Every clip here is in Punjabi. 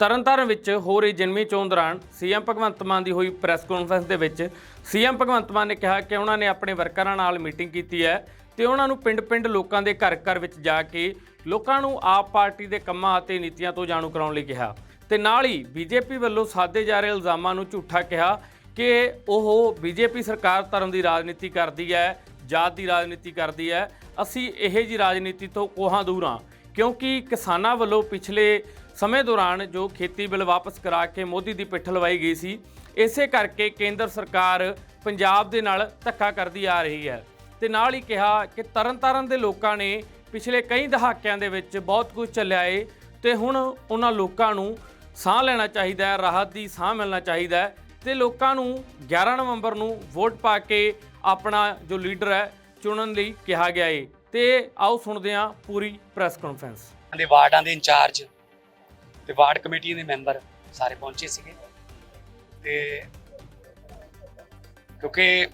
ਤਰਨਤਾਰਨ ਵਿੱਚ ਹੋ ਰਹੀ ਜਿਮਨੀ ਚੋਣ ਦੌਰਾਨ ਸੀਐਮ ਭਗਵੰਤ ਮਾਨ ਦੀ ਹੋਈ ਪ੍ਰੈਸ ਕਾਨਫਰੰਸ ਦੇ ਵਿੱਚ ਸੀਐਮ ਭਗਵੰਤ ਮਾਨ ਨੇ ਕਿਹਾ ਕਿ ਉਹਨਾਂ ਨੇ ਆਪਣੇ ਵਰਕਰਾਂ ਨਾਲ ਮੀਟਿੰਗ ਕੀਤੀ ਹੈ ਤੇ ਉਹਨਾਂ ਨੂੰ ਪਿੰਡ-ਪਿੰਡ ਲੋਕਾਂ ਦੇ ਘਰ-ਘਰ ਵਿੱਚ ਜਾ ਕੇ ਲੋਕਾਂ ਨੂੰ ਆਪ ਪਾਰਟੀ ਦੇ ਕੰਮਾਂ ਅਤੇ ਨੀਤੀਆਂ ਤੋਂ ਜਾਣੂ ਕਰਾਉਣ ਲਈ ਕਿਹਾ। ਤੇ ਨਾਲ ਹੀ ਬੀਜੇਪੀ ਵੱਲੋਂ ਸਾਦੇ ਜਾ ਰਹੇ ਇਲਜ਼ਾਮਾਂ ਨੂੰ ਝੂਠਾ ਕਿਹਾ ਕਿ ਉਹ ਬੀਜੇਪੀ ਸਰਕਾਰ ਧਰਮ ਦੀ ਰਾਜਨੀਤੀ ਕਰਦੀ ਹੈ, ਜਾਤ ਦੀ ਰਾਜਨੀਤੀ ਕਰਦੀ ਹੈ। ਅਸੀਂ ਇਹੋ ਜੀ ਰਾਜਨੀਤੀ ਤੋਂ ਕੋਹਾਂ ਦੂਰ ਹਾਂ, ਕਿਉਂਕਿ ਕਿਸਾਨਾਂ ਵੱਲੋਂ ਪਿਛਲੇ ਸਮੇਂ ਦੌਰਾਨ ਜੋ ਖੇਤੀ ਬਿੱਲ ਵਾਪਸ ਕਰਾ ਕੇ ਮੋਦੀ ਦੀ ਪਿੱਠ ਲਵਾਈ ਗਈ ਸੀ, ਇਸੇ ਕਰਕੇ ਕੇਂਦਰ ਸਰਕਾਰ ਪੰਜਾਬ ਦੇ ਨਾਲ ਧੱਕਾ ਕਰਦੀ ਆ ਰਹੀ ਹੈ। ਤੇ ਨਾਲ ਹੀ ਕਿਹਾ ਕਿ ਤਰਨਤਾਰਨ ਦੇ ਲੋਕਾਂ ਨੇ ਪਿਛਲੇ ਕਈ ਦਹਾਕਿਆਂ ਦੇ ਵਿੱਚ ਬਹੁਤ ਕੁਝ ਚੱਲਿਆ ਏ ਤੇ ਹੁਣ ਉਹਨਾਂ ਲੋਕਾਂ ਨੂੰ ਸਾਹ ਲੈਣਾ ਚਾਹੀਦਾ ਹੈ, ਰਾਹਤ ਦੀ ਸਾਹ ਮਿਲਣਾ ਚਾਹੀਦਾ ਹੈ ਤੇ ਲੋਕਾਂ ਨੂੰ 11 ਨਵੰਬਰ ਨੂੰ ਵੋਟ ਪਾ ਕੇ ਆਪਣਾ ਜੋ ਲੀਡਰ ਹੈ ਚੁਣਨ ਲਈ ਕਿਹਾ ਗਿਆ ਏ। ਤੇ ਆਓ ਸੁਣਦੇ ਹਾਂ ਪੂਰੀ ਪ੍ਰੈਸ ਕਾਨਫਰੰਸ। ਦੇ ਵਾਰਡਾਂ ਦੇ ਇੰਚਾਰਜ ਤੇ ਵਾਰਡ ਕਮੇਟੀ ਦੇ ਮੈਂਬਰ ਸਾਰੇ ਪਹੁੰਚੇ ਸੀਗੇ। ਤੇ ਕਿਉਂਕਿ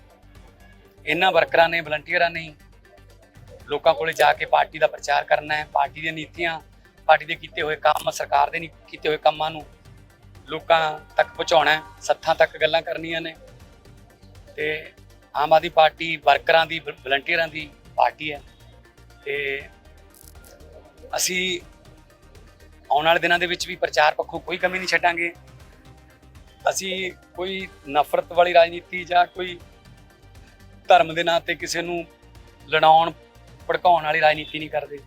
ਇਹਨਾਂ ਵਰਕਰਾਂ ਨੇ, ਵਲੰਟੀਅਰਾਂ ਨੇ ਲੋਕਾਂ ਕੋਲੇ ਜਾ ਕੇ ਪਾਰਟੀ ਦਾ ਪ੍ਰਚਾਰ ਕਰਨਾ ਹੈ, ਪਾਰਟੀ ਦੀਆਂ ਨੀਤੀਆਂ, ਪਾਰਟੀ ਦੇ ਕੀਤੇ ਹੋਏ ਕੰਮ, ਸਰਕਾਰ ਦੇ ਨਹੀਂ ਕੀਤੇ ਹੋਏ ਕੰਮਾਂ ਨੂੰ ਲੋਕਾਂ ਤੱਕ ਪਹੁੰਚਾਉਣਾ ਸੱਥਾਂ ਤੱਕ ਗੱਲਾਂ ਕਰਨੀਆਂ ਨੇ। ਤੇ ਆਮ ਆਦਮੀ ਪਾਰਟੀ ਵਰਕਰਾਂ ਦੀ, ਵਲੰਟੀਅਰਾਂ ਦੀ ਪਾਰਟੀ ਹੈ। ਤੇ ਅਸੀਂ ਆਉਣ ਵਾਲੇ ਦਿਨਾਂ ਦੇ ਵਿੱਚ ਵੀ ਪ੍ਰਚਾਰ ਪੱਖੋਂ ਕੋਈ ਕਮੀ ਨਹੀਂ ਛੱਡਾਂਗੇ। ਅਸੀਂ ਕੋਈ ਨਫ਼ਰਤ ਵਾਲੀ ਰਾਜਨੀਤੀ ਜਾਂ ਕੋਈ ਧਰਮ ਦੇ ਨਾਂ ਤੇ ਕਿਸੇ ਨੂੰ ਲੜਾਉਣ, ਭੜਕਾਉਣ ਵਾਲੀ ਰਾਜਨੀਤੀ ਨਹੀਂ ਕਰਦੇ।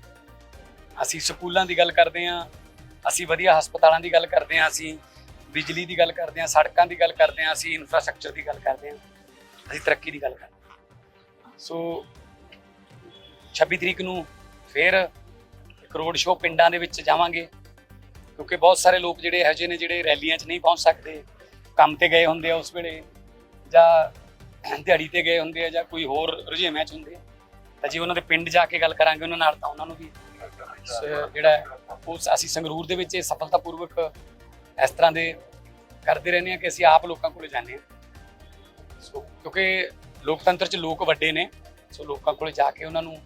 ਅਸੀਂ ਸਕੂਲਾਂ ਦੀ ਗੱਲ ਕਰਦੇ ਹਾਂ, ਅਸੀਂ ਵਧੀਆ ਹਸਪਤਾਲਾਂ ਦੀ ਗੱਲ ਕਰਦੇ ਹਾਂ, ਅਸੀਂ ਬਿਜਲੀ ਦੀ ਗੱਲ ਕਰਦੇ ਹਾਂ, ਸੜਕਾਂ ਦੀ ਗੱਲ ਕਰਦੇ ਹਾਂ, ਅਸੀਂ ਇਨਫਰਾਸਟ੍ਰਕਚਰ ਦੀ ਗੱਲ ਕਰਦੇ ਹਾਂ, ਅਸੀਂ ਤਰੱਕੀ ਦੀ ਗੱਲ ਕਰਦੇ ਹਾਂ। ਸੋ 26 ਤਰੀਕ ਨੂੰ ਫਿਰ ਇੱਕ ਰੋਡ ਸ਼ੋਅ ਪਿੰਡਾਂ ਦੇ ਵਿੱਚ ਜਾਵਾਂਗੇ। ਕਿਉਂਕਿ ਬਹੁਤ ਸਾਰੇ ਲੋਕ ਜਿਹੜੇ ਇਹੋ ਜਿਹੇ ਨੇ ਜਿਹੜੇ ਰੈਲੀਆਂ 'ਚ ਨਹੀਂ ਪਹੁੰਚ ਸਕਦੇ ਕੰਮ ਤੇ ਗਏ ਹੁੰਦੇ ਆ ਉਸ ਵੇਲੇ ਜਾਂ ਦਿਹਾੜੀ ਤੇ ਗਏ ਹੁੰਦੇ ਆ ਜਾਂ ਕੋਈ ਹੋਰ ਰੁਝੇਵਿਆਂ 'ਚ ਹੁੰਦੇ ਆ। ਤਾਂ ਜੇ ਉਹਨਾਂ ਦੇ ਪਿੰਡ ਜਾ ਕੇ ਗੱਲ ਕਰਾਂਗੇ ਉਹਨਾਂ ਨਾਲ ਤਾਂ ਉਹਨਾਂ ਨੂੰ ਵੀ ਜਿਹੜਾ ਉਹ ਅਸੀਂ ਸੰਗਰੂਰ ਦੇ ਵਿੱਚ ਇਹ ਸਫਲਤਾਪੂਰਵਕ ਇਸ ਤਰ੍ਹਾਂ ਦੇ ਕਰਦੇ ਰਹਿੰਦੇ ਆ ਕਿ ਅਸੀਂ ਆਪ ਲੋਕਾਂ ਕੋਲੇ ਜਾਂਦੇ ਆ ਸੋ ਕਿਉਂਕਿ ਲੋਕਤੰਤਰ 'ਚ ਲੋਕ ਵੱਡੇ ਨੇ ਸੋ ਲੋਕਾਂ ਕੋਲੇ ਜਾ ਕੇ ਉਹਨਾਂ ਨੂੰ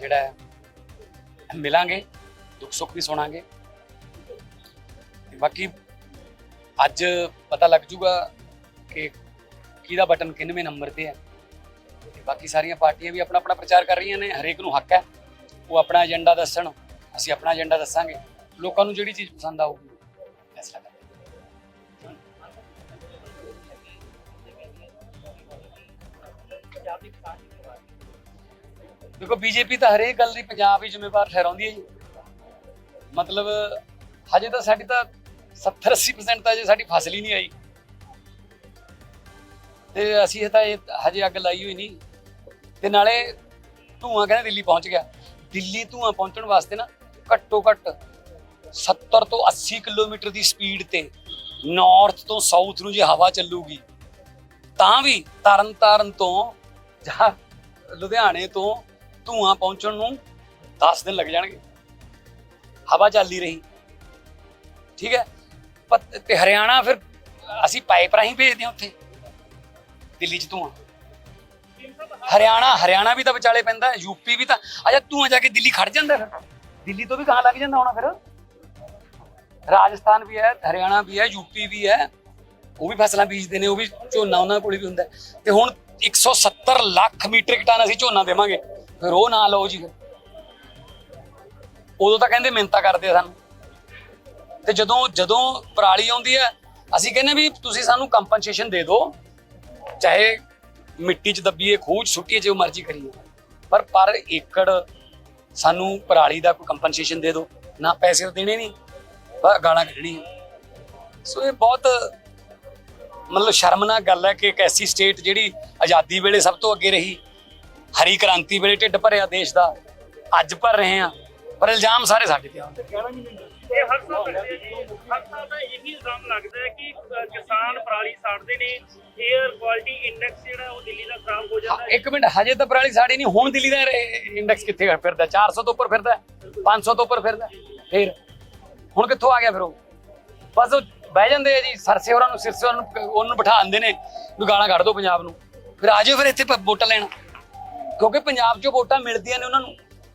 ਜਿਹੜਾ ਮਿਲਾਂਗੇ ਦੁੱਖ ਸੁੱਖ ਵੀ ਸੁਣਾਂਗੇ। ਤੇ ਬਾਕੀ ਅੱਜ ਪਤਾ ਲੱਗ ਜੂਗਾ ਕਿ ਕਿਹਦਾ ਬਟਨ ਕਿੰਨਵੇਂ ਨੰਬਰ ਤੇ ਹੈ। ਤੇ ਬਾਕੀ ਸਾਰੀਆਂ ਪਾਰਟੀਆਂ ਵੀ ਆਪਣਾ ਆਪਣਾ ਪ੍ਰਚਾਰ ਕਰ ਰਹੀਆਂ ਨੇ, ਹਰੇਕ ਨੂੰ ਹੱਕ ਹੈ। ਉਹ ਆਪਣਾ ਏਜੰਡਾ ਦੱਸਣ, ਅਸੀਂ ਆਪਣਾ ਏਜੰਡਾ ਦੱਸਾਂਗੇ। ਲੋਕਾਂ ਨੂੰ ਜਿਹੜੀ ਚੀਜ਼ ਪਸੰਦ ਆਊਗੀ, ਫੈਸਲਾ ਕਰਾਂਗੇ। ਦੇਖੋ, ਬੀਜੇਪੀ ਤਾਂ ਹਰੇਕ ਗੱਲ ਦੀ ਪੰਜਾਬ ਹੀ ਜ਼ਿੰਮੇਵਾਰ ਠਹਿਰਾਉਂਦੀ ਹੈ ਜੀ। ਮਤਲਬ, ਹਜੇ ਤਾਂ ਸਾਡੀ ਤਾਂ 70 80% ਤਾਂ ਜੇ ਸਾਡੀ ਫਸਲ ਹੀ ਨਹੀਂ ਆਈ। ਤੇ ਅਸੀਂ ਇਹ ਤਾਂ ਇਹ ਹਜੇ ਅੱਗ ਲਾਈ ਹੋਈ ਨਹੀਂ। ਤੇ ਨਾਲੇ ਧੂਆਂ ਕਹਿੰਦੇ ਦਿੱਲੀ ਪਹੁੰਚ ਗਿਆ। ਦਿੱਲੀ ਧੂਆਂ ਪਹੁੰਚਣ ਵਾਸਤੇ ਨਾ ਘੱਟੋ ਘੱਟ 70 ਤੋਂ 80 ਕਿਲੋਮੀਟਰ ਦੀ ਸਪੀਡ ਤੇ ਨਾਰਥ ਤੋਂ ਸਾਊਥ ਨੂੰ ਜੇ ਹਵਾ ਚੱਲੂਗੀ, ਤਾਂ ਵੀ ਤਰਨ ਤਾਰਨ ਤੋਂ ਜਾਂ ਲੁਧਿਆਣੇ ਤੋਂ ਧੂਆਂ ਪਹੁੰਚਣ ਨੂੰ 10 ਦਿਨ ਲੱਗ ਜਾਣਗੇ। ਹਵਾ ਚੱਲਦੀ ਰਹੀ। ਠੀਕ ਹੈ? ਪਰ- ਤੇ ਹਰਿਆਣਾ ਫਿਰ ਅਸੀਂ ਪਾਈਪ ਰਾਹੀਂ ਭੇਜਦੇ ਹਾਂ ਉੱਥੇ। ਦਿੱਲੀ ਚ ਧੂੰਆਂ। ਹਰਿਆਣਾ ਹਰਿਆਣਾ ਵੀ ਤਾਂ ਵਿਚਾਲੇ ਪੈਂਦਾ ਯੂਪੀ ਵੀ ਤਾਂ ਅਜਾ ਧੂੰਆਂ ਜਾ ਕੇ ਦਿੱਲੀ ਖੜ ਜਾਂਦਾ ਫਿਰ। ਦਿੱਲੀ ਤੋਂ ਵੀ ਕਹਾਂ ਲੱਗ ਜਾਂਦਾ ਹੋਣਾ ਫਿਰ। ਰਾਜਸਥਾਨ ਵੀ ਹੈ, ਹਰਿਆਣਾ ਵੀ ਹੈ ਯੂਪੀ ਵੀ ਹੈ। ਉਹ ਵੀ ਫਸਲਾਂ ਬੀਜਦੇ ਨੇ, ਉਹ ਵੀ ਝੋਨਾ ਉਹਨਾਂ ਕੋਲ ਵੀ ਹੁੰਦਾ ਹੈ। ਤੇ ਹੁਣ 170 ਲੱਖ ਮੀਟ੍ਰਿਕ ਟਨ ਅਸੀਂ ਝੋਨਾ ਦੇਵਾਂਗੇ। ਫਿਰ ਉਹ ਨਾ ਲਓ ਜੀ ਫਿਰ। ਉਦੋਂ ਤਾਂ ਕਹਿੰਦੇ ਮਿੰਤਾ ਕਰਦੇ ਆ ਸਾਨੂੰ। ਤੇ ਜਦੋਂ ਜਦੋਂ ਪਰਾਲੀ ਆਉਂਦੀ ਹੈ, ਅਸੀਂ ਕਹਿੰਦੇ ਵੀ ਤੁਸੀਂ ਸਾਨੂੰ ਕੰਪਨਸੇਸ਼ਨ ਦੇ ਦਿਓ। ਚਾਹੇ ਮਿੱਟੀ 'ਚ ਦੱਬੀਏ, ਖੂਹ 'ਚ ਸੁੱਟੀਏ, ਜੋ ਮਰਜ਼ੀ ਕਰੀਏ। ਪਰ ਪਰ ਏਕੜ ਸਾਨੂੰ ਪਰਾਲੀ ਦਾ ਕੋਈ ਕੰਪਨਸੇਸ਼ਨ ਦੇ ਦਿਓ। ਨਾ ਪੈਸੇ ਦੇਣੇ ਨਹੀਂ, ਬਸ ਗਾਲਾਂ ਕੱਢਣੀਆਂ। ਸੋ ਇਹ ਬਹੁਤ ਮਤਲਬ ਸ਼ਰਮਨਾਕ ਗੱਲ ਹੈ ਕਿ ਇੱਕ ਐਸੀ ਸਟੇਟ ਜਿਹੜੀ ਆਜ਼ਾਦੀ ਵੇਲੇ ਸਭ ਤੋਂ ਅੱਗੇ ਰਹੀ, ਹਰੀ ਕ੍ਰਾਂਤੀ ਵੇਲੇ ਢਿੱਡ ਭਰਿਆ ਦੇਸ਼ ਦਾ, ਅੱਜ ਭਰ ਰਹੇ ਆ ਪਰ ਇਲਜ਼ਾਮ ਸਾਰੇ ਸਾਡੇ ਤੇ ਆਉਂਦੇ ਇਹ ਹਰ ਸਾਲ ਕਰਦੇ ਆ ਜੀ। ਹਰ ਸਾਲ ਦਾ ਇਹੀ ਇਲਜ਼ਾਮ ਲੱਗਦਾ ਹੈ ਕਿ ਅ, ਕਿਸਾਨ ਪਰਾਲੀ ਸਾੜਦੇ ਨੇ 에ਅਰ ਕੁਆਲਿਟੀ ਇੰਡੈਕਸ ਜਿਹੜਾ ਉਹ ਦਿੱਲੀ ਦਾ ਖਰਾਬ ਹੋ ਜਾਂਦਾ ਹੈ ਇੱਕ ਮਿੰਟ ਹਜੇ ਤਾਂ ਪਰਾਲੀ ਸਾੜੀ ਨਹੀਂ ਹੁਣ ਦਿੱਲੀ ਦਾ ਇੰਡੈਕਸ ਕਿੱਥੇ ਫਿਰਦਾ 400 ਤੋਂ ਉੱਪਰ ਫਿਰਦਾ 500 ਤੋਂ ਉੱਪਰ ਫਿਰਦਾ। ਫਿਰ ਹੁਣ ਕਿੱਥੋਂ ਆ ਗਿਆ ਫਿਰ ਉਹ? ਬਸ ਉਹ ਬਹਿ ਜਾਂਦੇ ਆ ਜੀ ਸਰਸੇ ਹੋਰਾਂ ਨੂੰ ਸਿਰਸੇ ਹੋਰਾਂ ਨੂੰ ਉਹਨੂੰ ਬਿਠਾ ਦਿੰਦੇ ਨੇ ਵੀ ਗਾਲਾਂ ਕੱਢ ਦੋ ਪੰਜਾਬ ਨੂੰ। ਫਿਰ ਆ ਜਾਓ ਫਿਰ ਇੱਥੇ ਪ- ਵੋਟਾਂ ਲੈਣ। ਕਿਉਂਕਿ ਪੰਜਾਬ 'ਚੋਂ ਵੋਟਾਂ ਮਿਲਦੀਆਂ ਨੇ ਉਹਨਾਂ ਨੂੰ।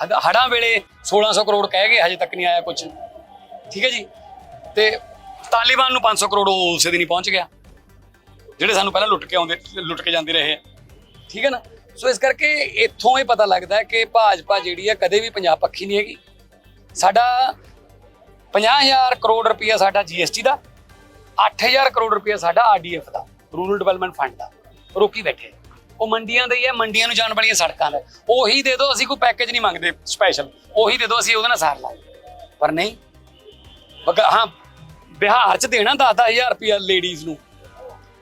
ਹੜ- ਹੜ੍ਹਾਂ ਵੇਲੇ 1600 ਕਰੋੜ ਕਹਿ ਗਏ, ਹਜੇ ਤੱਕ ਨਹੀਂ ਆਇਆ ਕੁਝ ਠੀਕ ਹੈ ਜੀ? ਤੇ ਤਾਲਿਬਾਨ ਨੂੰ 500 ਕਰੋੜ ਉਹ ਉਸੇ ਦਿਨ ਹੀ ਪਹੁੰਚ ਗਿਆ। ਜਿਹੜੇ ਸਾਨੂੰ ਪਹਿਲਾਂ ਲੁੱਟ ਕੇ ਆਉਂਦੇ ਲੁੱਟ ਕੇ ਜਾਂਦੇ ਰਹੇ ਆ। ਠੀਕ ਹੈ ਨਾ? ਸੋ ਇਸ ਕਰਕੇ ਇੱਥੋਂ ਇਹ ਪਤਾ ਲੱਗਦਾ ਕਿ ਭਾਜਪਾ ਜਿਹੜੀ ਹੈ ਕਦੇ ਵੀ ਪੰਜਾਬ ਪੱਖੀ ਨਹੀਂ ਹੈਗੀ। ਸਾਡਾ 50000 ਕਰੋੜ ਰੁਪਇਆ ਸਾਡਾ ਜੀਐਸਟੀ ਦਾ 8000 ਕਰੋੜ ਰੁਪਇਆ ਸਾਡਾ ਆਰਡੀਐਫ ਦਾ ਰੂਰਲ ਡਿਵੈਲਪਮੈਂਟ ਫੰਡ ਦਾ। ਰੋਕੀ ਬੈਠੇ ਉਹ ਮੰਡੀਆਂ ਦਾ ਹੀ ਹੈ, ਮੰਡੀਆਂ ਨੂੰ ਜਾਣ ਵਾਲੀਆਂ ਸੜਕਾਂ ਦਾ। ਉਹੀ ਦੇ ਦਿਓ, ਅਸੀਂ ਕੋਈ ਪੈਕੇਜ ਨਹੀਂ ਮੰਗਦੇ ਸਪੈਸ਼ਲ ਉਹੀ ਦੇ ਦਿਓ, ਅਸੀਂ ਉਹਦੇ ਨਾਲ ਸਾਰ ਲਾਂਗੇ। ਪਰ ਨਹੀਂ। ਹਾਂ, ਬਿਹਾਰ ਚ ਦੇਣਾ 10-10000 ਰੁਪਇਆ ਲੇਡੀਜ਼ ਨੂੰ।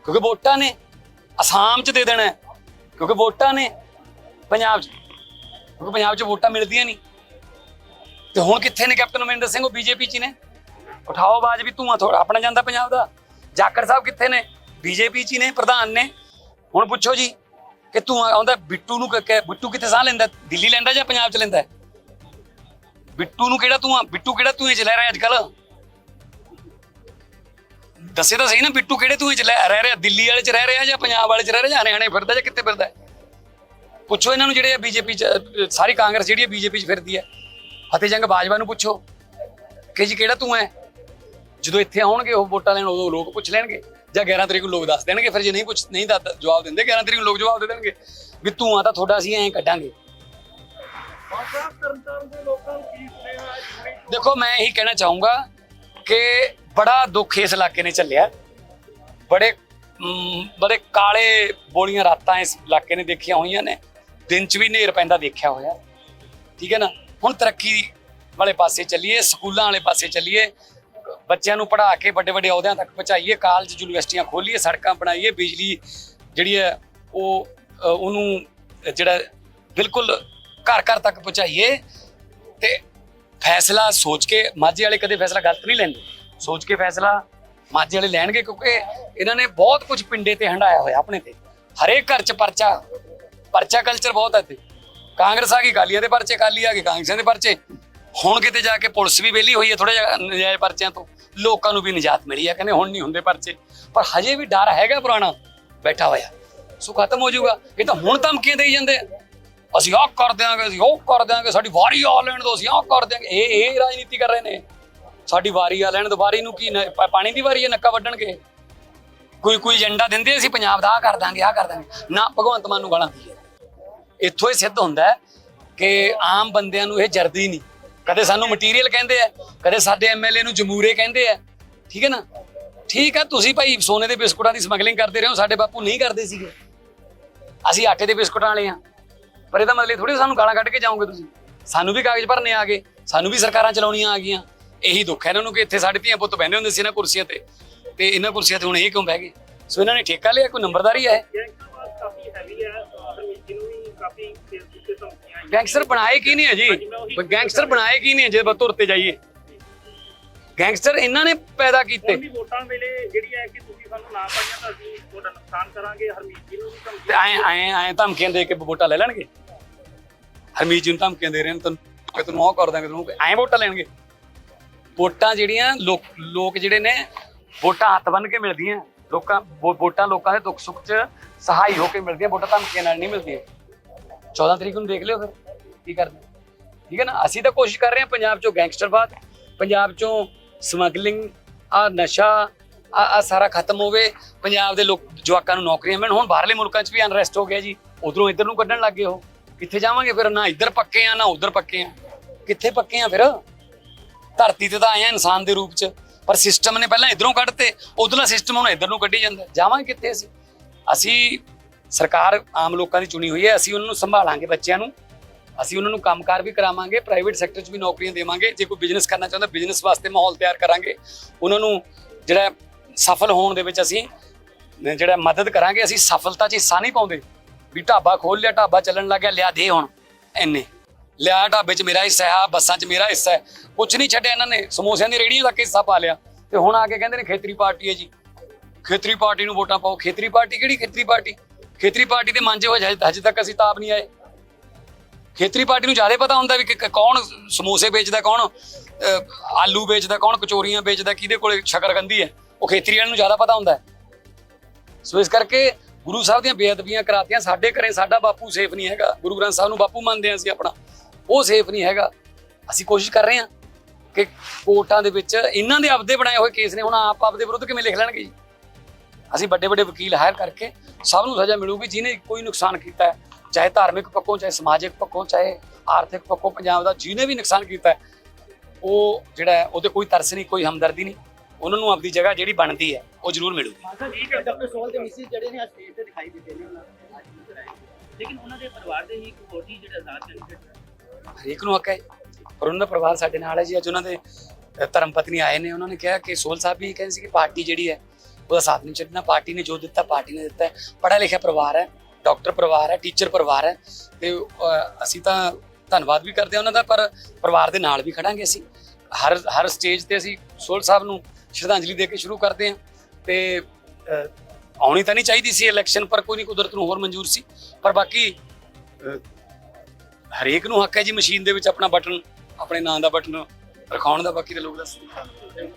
ਕਿਉਂਕਿ ਵੋਟਾਂ ਨੇ, ਅਸਾਮ ਚ ਦੇ ਦੇਣਾ ਕਿਉਂਕਿ ਵੋਟਾਂ ਨੇ, ਪੰਜਾਬ ਚ। ਕਿਉਂਕਿ ਪੰਜਾਬ ਚ ਵੋਟਾਂ ਮਿਲਦੀਆਂ ਨਹੀਂ। ਤੇ ਹੁਣ ਕਿੱਥੇ ਨੇ ਕੈਪਟਨ ਅਮਰਿੰਦਰ ਸਿੰਘ, ਉਹ ਬੀਜੇਪੀ ਚ ਨੇ। ਉਠਾਓ ਆਵਾਜ਼ ਵੀ ਧੂਆਂ ਥੋੜਾ ਆਪਣਾ ਜਾਂਦਾ ਪੰਜਾਬ ਦਾ। ਜਾਖੜ ਸਾਹਿਬ ਕਿੱਥੇ ਨੇ? ਬੀਜੇਪੀ ਚ ਹੀ ਨੇ, ਪ੍ਰਧਾਨ ਨੇ। ਹੁਣ ਪੁੱਛੋ ਜੀ ਕਿ ਧੂਆਂ ਆਉਂਦਾ ਬਿੱਟੂ ਨੂੰ ਕਿ- ਬਿੱਟੂ ਕਿੱਥੇ ਸਾਹ ਲੈਂਦਾ ਦਿੱਲੀ ਲੈਂਦਾ ਜਾਂ ਪੰਜਾਬ ਚ ਲੈਂਦਾ ਬਿੱਟੂ ਨੂੰ ਕਿਹੜਾ ਧੂਆਂ ਬਿੱਟੂ ਕਿਹੜਾ ਧੂਏ ਚ ਲੈ ਰਿਹਾ ਅੱਜ ਕੱਲ ਦੱਸੇ ਤਾਂ ਸਹੀ ਨਾ, ਬਿੱਟੂ ਕਿਹੜੇ ਧੂਏ ਚ ਰਹਿ ਰਿਹਾ, ਦਿੱਲੀ ਵਾਲੇ ਚ ਰਹਿ ਰਿਹਾ ਜਾਂ ਪੰਜਾਬ ਵਾਲੇ ਚ ਰਹਿ ਰਿਹਾ ਜਾਂ ਹਰਿਆਣੇ ਫਿਰਦਾ ਜਾਂ ਕਿੱਥੇ ਫਿਰਦਾ ਪੁੱਛੋ ਇਹਨਾਂ ਨੂੰ ਜਿਹੜੇ ਆ ਬੀਜੇਪੀ ਚ ਸਾਰੀ ਕਾਂਗਰਸ ਜਿਹੜੀ ਹੈ ਬੀਜੇਪੀ ਚ ਫਿਰਦੀ ਹੈ। ਫਤਿਹ ਜੰਗ ਬਾਜਵਾ ਨੂੰ ਪੁੱਛੋ ਕਿ ਜੀ ਕਿਹੜਾ ਤੂੰ ਹੈ? ਜਦੋਂ ਇੱਥੇ ਆਉਣਗੇ, ਉਹ ਵੋਟਾਂ ਲੈਣ, ਉਦੋਂ ਲੋਕ ਪੁੱਛ ਲੈਣਗੇ। ਜਾਂ 11 ਤਰੀਕ ਨੂੰ ਲੋਕ ਦੱਸ ਦੇਣਗੇ, ਫਿਰ ਜੇ ਨਹੀਂ ਪੁੱਛ ਨਹੀਂ ਦੱਸ ਜਵਾਬ ਦਿੰਦੇ 11 ਤਰੀਕ ਨੂੰ ਲੋਕ ਜਵਾਬ ਦੇ ਦੇਣਗੇ ਵੀ ਤੂੰ ਤਾਂ ਤੁਹਾਡਾ ਅਸੀਂ ਐਂ ਕੱਢਾਂਗੇ। ਦੇਖੋ, ਮੈਂ ਇਹੀ ਕਹਿਣਾ ਚਾਹੂੰਗਾ ਕਿ ਬੜਾ ਦੁੱਖ ਇਸ ਇਲਾਕੇ ਨੇ ਚੱਲਿਆ ਬੜੇ ਬੜੇ ਕਾਲੇ ਬੋਲੀਆਂ ਰਾਤਾਂ ਇਸ ਇਲਾਕੇ ਨੇ ਦੇਖੀਆਂ ਹੋਈਆਂ ਨੇ। ਦਿਨ ਚ ਵੀ ਨੇਰ ਪੈਂਦਾ ਦੇਖਿਆ ਹੋਇਆ। ਠੀਕ ਹੈ ਨਾ? ਹੁਣ ਤਰੱਕੀ ਵਾਲੇ ਪਾਸੇ ਚੱਲੀਏ, ਸਕੂਲਾਂ ਵਾਲੇ ਪਾਸੇ ਚੱਲੀਏ। ਬੱਚਿਆਂ ਨੂੰ ਪੜ੍ਹਾ ਕੇ ਵੱਡੇ ਵੱਡੇ ਅਹੁਦਿਆਂ ਤੱਕ ਪਹੁੰਚਾਈਏ, ਕਾਲਜ, ਯੂਨੀਵਰਸਿਟੀਆਂ ਖੋਲੀਏ, ਸੜਕਾਂ ਬਣਾਈਏ, ਬਿਜਲੀ ਜਿਹੜੀ ਹੈ ਉਹ ਉਹਨੂੰ ਜਿਹੜਾ ਬਿਲਕੁਲ ਘਰ ਘਰ ਤੱਕ ਪਹੁੰਚਾਈਏ ਤੇ ਫੈਸਲਾ ਸੋਚ ਕੇ ਮਾਝੇ ਵਾਲੇ ਕਦੇ ਫੈਸਲਾ ਗਲਤ ਨਹੀਂ ਲੈਂਦੇ। ਸੋਚ ਕੇ ਫੈਸਲਾ ਮਾਝੇ ਵਾਲੇ ਲੈਣਗੇ ਕਿਉਂਕਿ ਇਹਨਾਂ ਨੇ ਬਹੁਤ ਕੁਝ ਪਿੰਡੇ ਤੇ ਹੰਡਾਇਆ ਹੋਇਆ ਆਪਣੇ ਤੇ। ਹਰੇਕ ਘਰ ਚ ਪਰਚਾ ਪਰਚਾ ਕਲਚਰ ਬਹੁਤ ਹੈ ਤੇ ਕਾਂਗਰਸ ਆ ਗਈ, ਅਕਾਲੀਆਂ ਦੇ ਪਰਚੇ, ਅਕਾਲੀ ਆ ਗਏ ਕਾਂਗਰਸੀਆਂ ਦੇ ਪਰਚੇ। ਹੁਣ ਕਿਤੇ ਜਾ ਕੇ ਪੁਲਿਸ ਵੀ ਵਿਹਲੀ ਹੋਈ ਹੈ ਥੋੜਾ ਜਿਹਾ ਨਜਾਇਜ਼ ਪਰਚਿਆਂ ਤੋਂ, ਲੋਕਾਂ ਨੂੰ ਵੀ ਨਿਜਾਤ ਮਿਲੀ ਹੈ, ਕਹਿੰਦੇ ਹੁਣ ਨਹੀਂ ਹੁੰਦੇ ਪਰਚੇ। ਪਰ ਹਜੇ ਵੀ ਡਰ ਹੈਗਾ ਪੁਰਾਣਾ, ਬੈਠਾ ਹੋਇਆ। ਸੋ ਖਤਮ ਹੋ ਜਾਊਗਾ। ਇਹ ਤਾਂ ਹੁਣ ਧਮਕੀਆਂ ਦੇਈ ਜਾਂਦੇ ਆ। ਅਸੀਂ ਆਹ ਕਰ ਦਿਆਂਗੇ, ਅਸੀਂ ਉਹ ਕਰ ਦਿਆਂਗੇ, ਸਾਡੀ ਵਾਰੀ ਆ ਲੈਣ ਦੋ ਅਸੀਂ ਆਹ ਕਰ ਦਿਆਂਗੇ। ਇਹ ਇਹ ਰਾਜਨੀਤੀ ਕਰ ਰਹੇ ਨੇ। ਸਾਡੀ ਵਾਰੀ ਆ ਲੈਣ ਦੋ ਵਾਰੀ ਨੂੰ ਕੀ ਪਾਣੀ ਦੀ ਵਾਰੀ ਹੈ, ਨੱਕਾ ਵੱਢਣਗੇ। ਕੋਈ ਕੋਈ ਏਜੰਡਾ ਦਿੰਦੇ ਅਸੀਂ ਪੰਜਾਬ ਦਾ ਆ ਕਰ ਦਾਂਗੇ ਆ ਕਰ ਦਾਂਗੇ ਨਾ ਭਗਵੰਤ ਮਾਨ ਨੂੰ ਗਾਲਾਂ ਦੀ ਹੈ ਇੱਥੋਂ ਇਹ ਸਿੱਧ ਹੁੰਦਾ ਕਿ ਆਮ ਬੰਦਿਆਂ ਨੂੰ ਇਹ ਜਰਦੀ ਨਹੀਂ। ਕਦੇ ਸਾਨੂੰ ਮਟੀਰੀਅਲ ਕਹਿੰਦੇ ਆ, ਕਦੇ ਸਾਡੇ ਐਮਐਲਏ ਨੂੰ ਜਮੂਰੇ ਕਹਿੰਦੇ ਆ। ਠੀਕ ਹੈ ਨਾ? ਠੀਕ ਆ, ਤੁਸੀਂ ਭਾਈ ਸੋਨੇ ਦੇ ਬਿਸਕੁਟਾਂ ਦੀ ਸਮਗਲਿੰਗ ਕਰਦੇ ਰਹੇ ਹੋ, ਸਾਡੇ ਬਾਪੂ ਨਹੀਂ ਕਰਦੇ ਸੀਗੇ। ਅਸੀਂ ਆਟੇ ਦੇ ਬਿਸਕੁਟਾਂ ਵਾਲੇ ਆ। ਪਰ ਇਹਦਾ ਮਤਲਬ ਥੋੜੀ ਸਾਨੂੰ ਗਾਲਾਂ ਕੱਢ ਕੇ ਜਾਓਗੇ ਤੁਸੀਂ। ਸਾਨੂੰ ਵੀ ਕਾਗਜ਼ ਭਰਨੇ ਆ ਗਏ, ਸਾਨੂੰ ਵੀ ਸਰਕਾਰਾਂ ਚਲਾਉਣੀਆਂ ਆ ਗਈਆਂ। ਇਹੀ ਦੁੱਖ ਹੈ ਇਹਨਾਂ ਨੂੰ ਕਿ ਇੱਥੇ ਸਾਡੇ ਧੀਆਂ ਪੁੱਤ ਬਹਿੰਦੇ ਹੁੰਦੇ ਸੀ ਇਹਨਾਂ ਕੁਰਸੀਆਂ ਤੇ। ਤੇ ਇਹਨਾਂ ਕੁਰਸੀਆਂ ਤੇ ਹੁਣ ਇਹ ਕਿਉਂ ਬਹਿ ਗਏ? ਸੋ ਇਹਨਾਂ ਨੇ ਠੇਕਾ ਲਿਆ, ਕੋਈ ਨੰਬਰਦਾਰੀ ਹੈ ਕਾਫੀ ਹੈਵੀ ਹੈ ਕਾਫੀ ਕੇਸ ਦਿੱਤੇ ਧਮਕੀਆਂ ਆਈਆਂ। ਗੈਂਗਸਟਰ ਬਣਾਏ ਕੀ ਨਹੀਂ ਹੈ ਜੀ ਗੈਂਗਸਟਰ ਬਣਾਏ ਕੀ ਨਹੀਂ ਹੈ ਜੇ ਬਸ ਤੁਰ ਤੇ ਜਾਈਏ। ਗੈਂਗਸਟਰ ਇਹਨਾਂ ਨੇ ਪੈਦਾ ਕੀਤੇ। ਵੀ ਵੋਟਾਂ ਵੇਲੇ ਜਿਹੜੀ ਹੈ ਕਿ ਤੁਸੀਂ ਸਾਨੂੰ ਨਾ ਪਾਈਆਂ ਤਾਂ ਅਸੀਂ ਤੁਹਾਡਾ ਨੁਕਸਾਨ ਕਰਾਂਗੇ। ਹਰਮੀਤ ਜੀ ਨੂੰ ਵੀ ਤੇ ਧਮਕੀਆਂ ਐ ਐ ਐ ਧਮਕੀਆਂ ਦੇ ਕੇ ਵੋਟਾਂ ਲੈ ਲੈਣਗੇ? ਹਰਮੀਤ ਜੀ ਨੂੰ ਧਮਕੀਆਂ ਦੇ ਰਹੇ ਨੇ ਤੈਨੂੰ ਉਹ ਕਰ ਦਾਂਗੇ ਤੈਨੂੰ ਐ ਵੋਟਾਂ ਲੈਣਗੇ। ਵੋਟਾਂ ਜਿਹੜੀਆਂ ਲੋਕ ਲੋਕ ਜਿਹੜੇ ਨੇ ਵੋਟਾਂ ਹੱਥ ਬੰਨ ਕੇ ਮਿਲਦੀਆਂ। ਲੋਕਾਂ ਵੋਟਾਂ ਲੋਕਾਂ ਦੇ ਦੁੱਖ ਸੁੱਖ 'ਚ ਸਹਾਈ ਹੋ ਕੇ ਮਿਲਦੀਆਂ ਵੋਟਾਂ ਧਮਕੀਆਂ ਨਾਲ ਨਹੀਂ ਮਿਲਦੀਆਂ। 14 ਤਰੀਕ ਨੂੰ ਦੇਖ ਲਿਓ ਫਿਰ, ਕੀ ਕਰਨਾ ਠੀਕ ਹੈ ਨਾ? ਅਸੀਂ ਤਾਂ ਕੋਸ਼ਿਸ਼ ਕਰ ਰਹੇ ਹਾਂ ਪੰਜਾਬ 'ਚੋਂ ਗੈਂਗਸਟਰਵਾਦ ਪੰਜਾਬ 'ਚੋਂ ਸਮਗਲਿੰਗ ਆ ਨਸ਼ਾ ਆ ਆ ਸਾਰਾ ਖਤਮ ਹੋਵੇ, ਪੰਜਾਬ ਦੇ ਲੋਕ, ਜਵਾਕਾਂ ਨੂੰ ਨੌਕਰੀਆਂ ਮਿਲਣ, ਹੁਣ ਬਾਹਰਲੇ ਮੁਲਕਾਂ 'ਚ ਵੀ ਅਨਰੈਸਟ ਹੋ ਗਿਆ ਜੀ, ਉਧਰੋਂ ਇੱਧਰ ਨੂੰ ਕੱਢਣ ਲੱਗੇ ਉਹ। ਕਿੱਥੇ ਜਾਵਾਂਗੇ ਫਿਰ? ਨਾ ਇੱਧਰ ਪੱਕੇ ਆ, ਨਾ ਉਧਰ ਪੱਕੇ ਆ। ਕਿੱਥੇ ਪੱਕੇ ਆ ਫਿਰ? ਧਰਤੀ ਤੇ ਤਾਂ ਆਏ ਆ ਇਨਸਾਨ ਦੇ ਰੂਪ 'ਚ, ਪਰ ਸਿਸਟਮ ਨੇ ਪਹਿਲਾਂ ਇਧਰੋਂ ਕੱਢਤੇ, ਉਧਰਲਾ ਸਿਸਟਮ ਹੁਣ ਇਧਰ ਨੂੰ ਕੱਢੀ ਜਾਂਦਾ। ਜਾਵਾਂਗੇ ਕਿੱਥੇ ਅਸੀਂ? ਅਸੀਂ ਸਰਕਾਰ ਆਮ ਲੋਕਾਂ ਦੀ ਚੁਣੀ ਹੋਈ ਹੈ, ਅਸੀਂ ਉਹਨਾਂ ਨੂੰ ਸੰਭਾਲਾਂਗੇ ਬੱਚਿਆਂ ਨੂੰ। ਅਸੀਂ ਉਹਨਾਂ ਨੂੰ ਕੰਮਕਾਰ ਵੀ ਕਰਾਵਾਂਗੇ ਪ੍ਰਾਈਵੇਟ ਸੈਕਟਰ 'ਚ ਵੀ ਨੌਕਰੀਆਂ ਦੇਵਾਂਗੇ। ਜੇ ਕੋਈ ਬਿਜ਼ਨਸ ਕਰਨਾ ਚਾਹੁੰਦਾ ਬਿਜ਼ਨਸ ਵਾਸਤੇ ਮਾਹੌਲ ਤਿਆਰ ਕਰਾਂਗੇ। ਉਹਨਾਂ ਨੂੰ ਜਿਹੜਾ ਸਫਲ ਹੋਣ ਦੇ ਵਿੱਚ ਅਸੀਂ ਜਿਹੜਾ ਮਦਦ ਕਰਾਂਗੇ, ਅਸੀਂ ਸਫਲਤਾ 'ਚ ਹਿੱਸਾ ਨਹੀਂ ਪਾਉਂਦੇ। ਵੀ ਢਾਬਾ ਖੋਲ ਲਿਆ, ਢਾਬਾ ਚੱਲਣ ਲੱਗ ਗਿਆ, ਲਿਆ ਦੇ ਹੁਣ ਐਨੇ ਲਿਆ ਢਾਬੇ 'ਚ ਮੇਰਾ ਹਿੱਸਾ ਹੈ ਬੱਸਾਂ 'ਚ ਮੇਰਾ ਹਿੱਸਾ ਹੈ। ਕੁਝ ਨਹੀਂ ਛੱਡਿਆ ਇਹਨਾਂ ਨੇ, ਸਮੋਸਿਆਂ ਦੀ ਰੇਹੜੀ ਤੱਕ ਹਿੱਸਾ ਪਾ ਲਿਆ। ਤੇ ਹੁਣ ਆ ਕੇ ਕਹਿੰਦੇ ਨੇ ਖੇਤਰੀ ਪਾਰਟੀ ਹੈ ਜੀ। ਖੇਤਰੀ ਪਾਰਟੀ ਨੂੰ ਵੋਟਾਂ ਪਾਓ। ਖੇਤਰੀ ਪਾਰਟੀ ਕਿਹੜੀ? ਖੇਤਰੀ ਪਾਰਟੀ। ਖੇਤਰੀ ਪਾਰਟੀ ਦੇ ਮੰਜੇ ਹੋਏ, ਹਜੇ ਤੱਕ ਅਸੀਂ ਤਾਪ ਨਹੀਂ ਆਏ। ਖੇਤਰੀ ਪਾਰਟੀ ਨੂੰ ਜ਼ਿਆਦਾ ਪਤਾ ਹੁੰਦਾ ਵੀ ਕਿ ਕੌਣ ਸਮੋਸੇ ਵੇਚਦਾ, ਕੌਣ ਆਲੂ ਵੇਚਦਾ, ਕੌਣ ਕਚੋਰੀਆਂ ਵੇਚਦਾ, ਕਿਹਦੇ ਕੋਲੇ ਸ਼ਕਰਕੰਦੀ ਹੈ। ਉਹ ਖੇਤਰੀ ਵਾਲਿਆਂ ਨੂੰ ਜ਼ਿਆਦਾ ਪਤਾ ਹੁੰਦਾ ਸੋ ਇਸ ਕਰਕੇ ਗੁਰੂ ਸਾਹਿਬ ਦੀਆਂ ਬੇਅਦਬੀਆਂ ਕਰਾਤੀਆਂ, ਸਾਡੇ ਘਰੇ ਸਾਡਾ ਬਾਪੂ ਸੇਫ ਨਹੀਂ ਹੈਗਾ। ਗੁਰੂ ਗ੍ਰੰਥ ਸਾਹਿਬ ਨੂੰ ਬਾਪੂ ਮੰਨਦੇ ਹਾਂ ਅਸੀਂ ਆਪਣਾ। ਉਹ ਸੇਫ ਨਹੀਂ ਹੈਗਾ। ਅਸੀਂ ਕੋਸ਼ਿਸ਼ ਕਰ ਰਹੇ ਹਾਂ ਕਿ ਕੋਰਟਾਂ ਦੇ ਵਿੱਚ ਇਹਨਾਂ ਦੇ ਆਪਦੇ ਬਣਾਏ ਹੋਏ ਕੇਸ ਨੇ, ਹੁਣ ਆਪ ਆਪਦੇ ਵਿਰੁੱਧ ਕਿਵੇਂ ਲਿਖ ਲੈਣਗੇ ਜੀ? ਅਸੀਂ ਵੱਡੇ ਵੱਡੇ ਵਕੀਲ ਹਾਇਰ ਕਰਕੇ ਸਭ ਨੂੰ ਸਜ਼ਾ ਮਿਲੂਗੀ ਜਿਹਨੇ ਕੋਈ ਨੁਕਸਾਨ ਕੀਤਾ ਹੈ ਚਾਹੇ ਧਾਰਮਿਕ ਪੱਖੋਂ ਚਾਹੇ ਸਮਾਜਿਕ ਪੱਖੋਂ ਚਾਹੇ ਆਰਥਿਕ ਪੱਖੋਂ ਪੰਜਾਬ ਦਾ ਜਿਹਨੇ ਵੀ ਨੁਕਸਾਨ ਕੀਤਾ ਹੈ ਉਹ ਜਿਹੜਾ ਹੈ, ਉਹਤੇ ਕੋਈ ਤਰਸ ਨਹੀਂ ਕੋਈ ਹਮਦਰਦੀ ਨਹੀਂ ਉਹਨਾਂ ਨੂੰ ਆਪਦੀ ਜਗ੍ਹਾ ਜਿਹੜੀ ਬਣਦੀ ਹੈ ਉਹ ਜ਼ਰੂਰ ਮਿਲੂਗੀ। ਠੀਕ ਹੈ ਡਾਕਟਰ ਸੋਲ ਦੇ ਮਿਸਿਸ ਜਿਹੜੇ ਨੇ ਅੱਜ ਸਟੇਜ ਤੇ ਦਿਖਾਈ ਦਿੱਤੇ ਨੇ ਉਹਨਾਂ ਨੇ ਅੱਜ ਵੀ ਕਰਾਏ ਲੇਕਿਨ ਉਹਨਾਂ ਦੇ ਪਰਿਵਾਰ ਦੇ ਹੀ ਇੱਕ ਵੋਟੀ ਜਿਹੜਾ ਆਜ਼ਾਦ ਕੈਂਡੀਡੇਟ ਹਰੇਕ ਨੂੰ ਹੱਕ ਹੈ ਪਰ ਉਹਨਾਂ ਦਾ ਪਰਿਵਾਰ ਸਾਡੇ ਨਾਲ ਹੈ ਜੀ ਅੱਜ ਉਹਨਾਂ ਦੇ ਧਰਮ ਪਤਨੀ ਆਏ ਨੇ ਉਹਨਾਂ ਨੇ ਕਿਹਾ ਕਿ ਸੋਲ ਸਾਹਿਬ ਵੀ ਕਹਿੰਦੇ ਸੀ ਕਿ ਪਾਰਟੀ ਜਿਹੜੀ ਹੈ ਉਹਦਾ ਸਾਥ ਨਹੀਂ ਛੱਡਣਾ, ਪਾਰਟੀ ਨੇ ਜੋ ਦਿੱਤਾ, ਪਾਰਟੀ ਨੇ ਦਿੱਤਾ ਹੈ। ਪੜ੍ਹਿਆ ਲਿਖਿਆ ਪਰਿਵਾਰ ਹੈ ਡਾਕਟਰ ਪਰਿਵਾਰ ਹੈ ਟੀਚਰ ਪਰਿਵਾਰ ਹੈ। ਤੇ ਅਸੀਂ ਤਾਂ ਧੰਨਵਾਦ ਵੀ ਕਰਦੇ ਹਾਂ ਉਹਨਾਂ ਦਾ, ਪਰ ਪਰਿਵਾਰ ਦੇ ਨਾਲ ਵੀ ਖੜਾਂਗੇ ਅਸੀਂ। ਹਰ ਹਰ ਸਟੇਜ ਤੇ ਅਸੀਂ ਸੋਲ ਸਾਹਿਬ ਨੂੰ ਸ਼ਰਧਾਂਜਲੀ ਦੇ ਕੇ ਸ਼ੁਰੂ ਕਰਦੇ ਹਾਂ। ਤੇ ਆਉਣੀ ਤਾਂ ਨਹੀਂ ਚਾਹੀਦੀ ਸੀ ਇਲੈਕਸ਼ਨ ਪਰ ਕੋਈ ਨਹੀਂ, ਕੁਦਰਤ ਨੂੰ ਹੋਰ ਮਨਜ਼ੂਰ ਸੀ। ਪਰ ਬਾਕੀ ਹਰੇਕ ਨੂੰ ਹੱਕ ਹੈ ਜੀ ਮਸ਼ੀਨ ਦੇ ਵਿੱਚ ਆਪਣਾ ਬਟਨ, ਆਪਣੇ ਨਾਂ ਦਾ ਬਟਨ ਰਖਾਉਣ ਦਾ, ਬਾਕੀ ਦੇ ਲੋਕ ਦੱਸਦੇ